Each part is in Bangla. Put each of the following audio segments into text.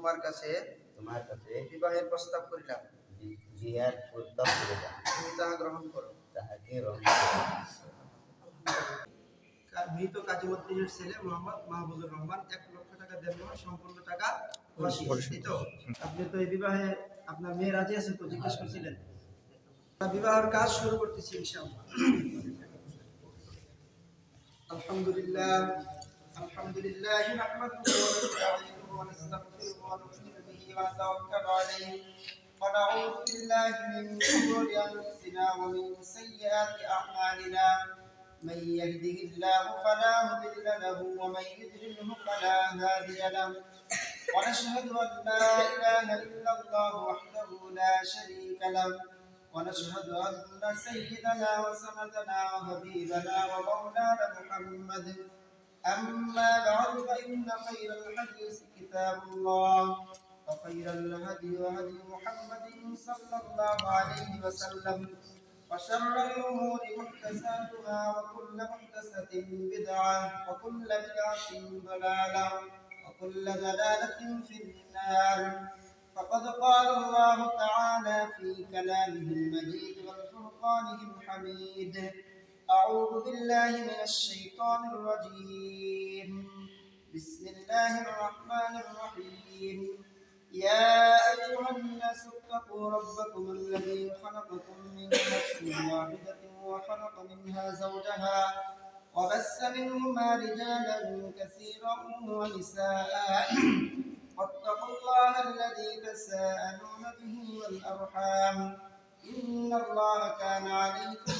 তোমার কাছে তোমার কাছে বিবাহের প্রস্তাব করিলাম। জি- জিয়ার প্রস্তাব করিলাম। তুমি তাহা গ্রহণ করো। তাহাকে রহম মৃত কাজীমুদ্দিনের ছেলে মোহাম্মদ মাহবুবুর রহমান এক লক্ষ টাকা দেন সম্পূর্ণ টাকা আপনি তো এই বিবাহে আপনার মেয়ে রাজি আছে তো জিজ্ঞেস করছিলেন। বিবাহের কাজ শুরু করতেছি ইনশাআল্লাহ। আলহামদুলিল্লাহ আলহামদুলিল্লাহ। ونستغفره ونؤمن به ونتوكل عليه. ونعوذ بالله من شرور أنفسنا ومن سيئات أعمالنا. من يهده الله فلا مضل له ومن يضلله فلا هادي له. ونشهد أن لا إله إلا الله وحده لا شريك له. ونشهد أن سيدنا وسندنا وحبيبنا ومولانا محمد أما بعد فإن خير الحديث كتاب الله وخير الهدي هدي محمد صلى الله عليه وسلم وشر الأمور محدثاتها وكل محدثة بدعة وكل بدعة ضلالة وكل ضلالة في النار. فقد قال الله تعالى في كلامه المجيد والفرقانه الحميد أعوذ بالله من الشيطان الرجيم. بسم الله الرحمن الرحيم. يا أيها الناس اتقوا ربكم الذي خلقكم من نفس واحدة وخلق منها زوجها وبث منهما رجالا كثيرا ونساء. واتقوا الله الذي تساءلون به والأرحام. إن الله كان عليكم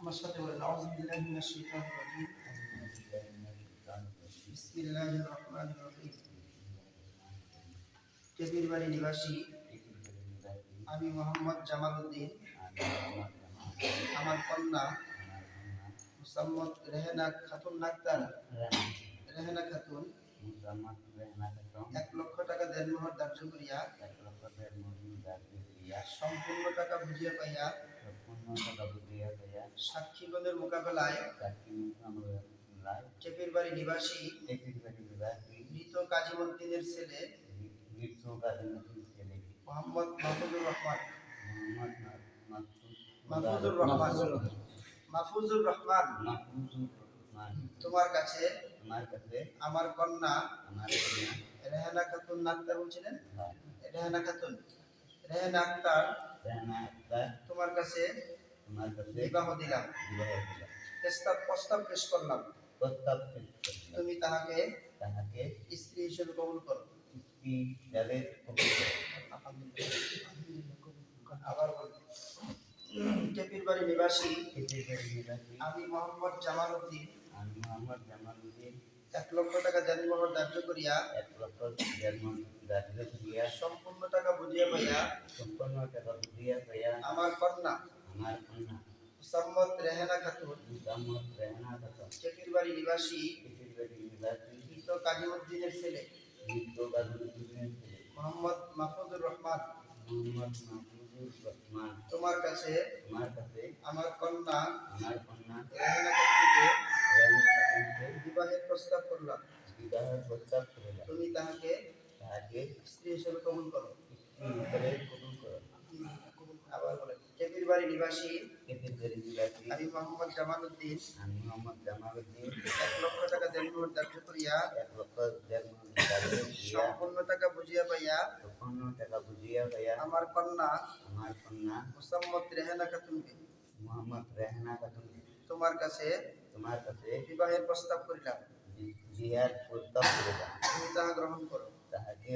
আমার সাথে বলেন আউযু বিল্লাহি মিনাশ শাইতানির রাজিম। বিসমিল্লাহির রহমানির রহিম। টেপির বাড়ি নিবাসী আমি মোহাম্মদ জামাল উদ্দিন। আমার কন্যা মুসাম্মদ রেহেনা খাতুন নাক্তার রেহেনা খাতুন এক লক্ষ টাকা দেনমোহর ধার্য করিয়া সম্পূর্ণ টাকা বুঝিয়া পাইয়া সাক্ষীগণের মোকাবেলায় টেপির বাড়ি নিবাসী মৃত কাজীমুদ্দিনের ছেলে মোহাম্মদ মাহফুজুর রহমান। মাহফুজুর রহমান। মাহফুজুর রহমান, তোমার কাছে আমার কাছে আমার কন্যা আমার রেহানা খাতুন নাক্তার বলছিলেন? রেহানা খাতুন। রেহানা আক্তার তোমার কাছে বিবাহ দিলাম বিবাহ দিলাম। প্রস্তাব প্রস্তাব পেশ করলাম প্রস্তাব পেশ করলাম। তুমি তাহাকে তাহাকে স্ত্রী হিসেবে কবুল করো স্ত্রী হিসাবে কবুল করো। আবার বলি টেপির বাড়ি নিবাসী আমি মোহাম্মদ জামাল উদ্দিন আমি মোহাম্মদ জামালউদ্দিন এক লক্ষ টাকা দেনমোহর ধার্য করিয়া এক লক্ষ করিয়া সম্পূর্ণ টাকা বুঝিয়া পাইয়া সম্পন্ন টাকা বুঝিয়া পাইয়া আমার কন্যা আমার কন্যা মুসাম্মদ রেহানা খাতুন মুসাম্মদ রেহানা খাতুন। টেপির বাড়ি নিবাসী এতে নিবাসী। মৃত কাজীমুদ্দিনের ছেলে মৃত বাদুদ্দিনের ছেলে। মোহাম্মদ মাহফুজুর রহমান। মোহাম্মদ মাহমুদুর রহমান। তোমার কাছে আমার কাছে আমার কন্যা আমার কন্যা রেহানা খাতুনকে বিবাহের প্রস্তাব করলাম। বিবাহের প্রস্তাব করিলাম। তুমি তাহাকে তাহাকে স্ত্রী হিসেবে কবুল করো। স্ত্রী হিসেবে কবুল করো। আবার বলেন টেপির বাড়ি নিবাসী আমি মোহাম্মদ জামাল উদ্দিন। আমি মোহাম্মদ এক লক্ষ টাকা দেনমোহর ধার্য করিয়া এক লক্ষ সম্পূর্ণ টাকা বুঝিয়া পাইয়া টাকা বুঝিয়া পাইয়া আমার কন্যা আমার কন্যা মুসাম্মদ রেহানা খাতুনকে মোহাম্মদ রেহানা তোমার কাছে তোমার কাছে বিবাহের প্রস্তাব করিলাম। জিয়ার প্রস্তাব করিলাম। তুমি তাহা গ্রহণ করো। তাহাকে।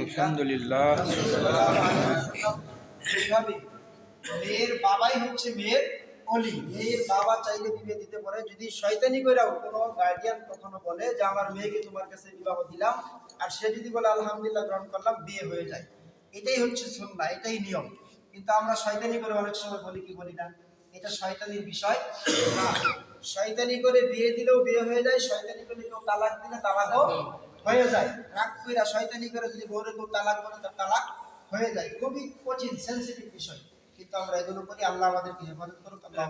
আলহামদুলিল্লাহ। মেয়ের বাবাই হচ্ছে মেয়ের অলি। মেয়ের বাবা চাইলে বিয়ে দিতে পারে। যদি শয়তানি করেও কোনো গার্ডিয়ান কখনো বলে যে আমার মেয়েকে তোমার কাছে বিবাহ দিলাম। আর সে যদি বলে আলহামদুলিল্লাহ গ্রহণ করলাম বিয়ে হয়ে যায়। এটাই হচ্ছে সুন্নাহ এটাই নিয়ম। কিন্তু আমরা শয়তানি করে অনেক সময় বলি কি বলি না? এটা শয়তানির বিষয় না। শয়তানি করে বিয়ে দিলেও বিয়ে হয়ে যায় শয়তানি করে কেউ তালাক দিলে তালাকও হয়ে যায়। রাগ কইরা শয়তানি করে যদি বউরে কেউ তালাক বলে তার তালাক হয়ে যায়। খুবই কঠিন সেন্সিটিভ বিষয়। কিন্তু আমরা এগুলো করি আল্লাহ আমাদেরকে হেফাজত করুক আল্লাহ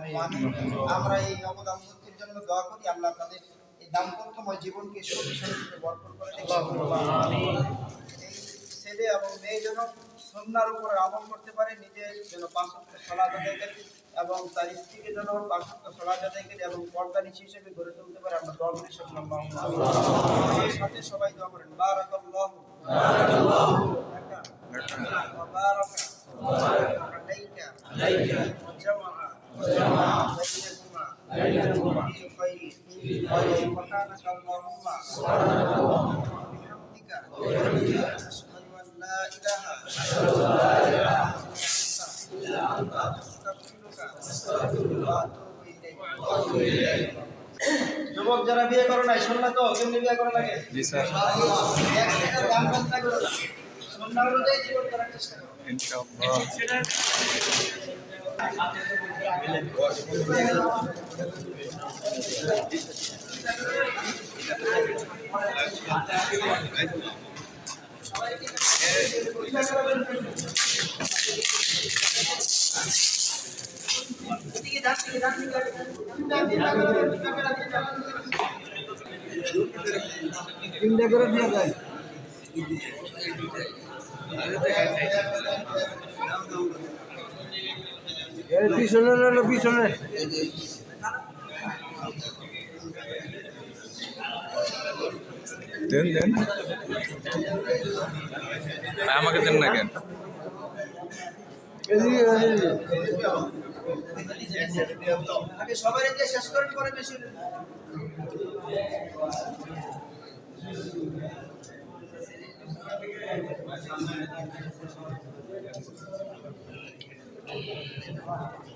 আমরা এই নবদাম্পত্যের জন্য দোয়া করি আল্লাহ তাদের এই দাম্পত্যময় জীবনকে সুখ শান্তিতে ভরপুর করে। এই ছেলে এবং মেয়ে যেন সন্ধ্যার উপরে আমল করতে পারে, নিজে যেন পাঁচশো সলা আদায় করি এবং তার স্ত্রীকে যেন পাঁচশো সলা আদায় করি এবং পর্দা নিচে হিসেবে গড়ে তুলতে পারে। আমরা দল করে সাথে সবাই দোয়া করেন। কেমনি বিয়ে করা লাগে তিনটা করে দিয়ে যায় পিছনে রইল পিছনে। দেন দেন। ভাই, আমাকে দেন না কেন? আগে সবাই শেষ করেন পরে বেশি। Thank you.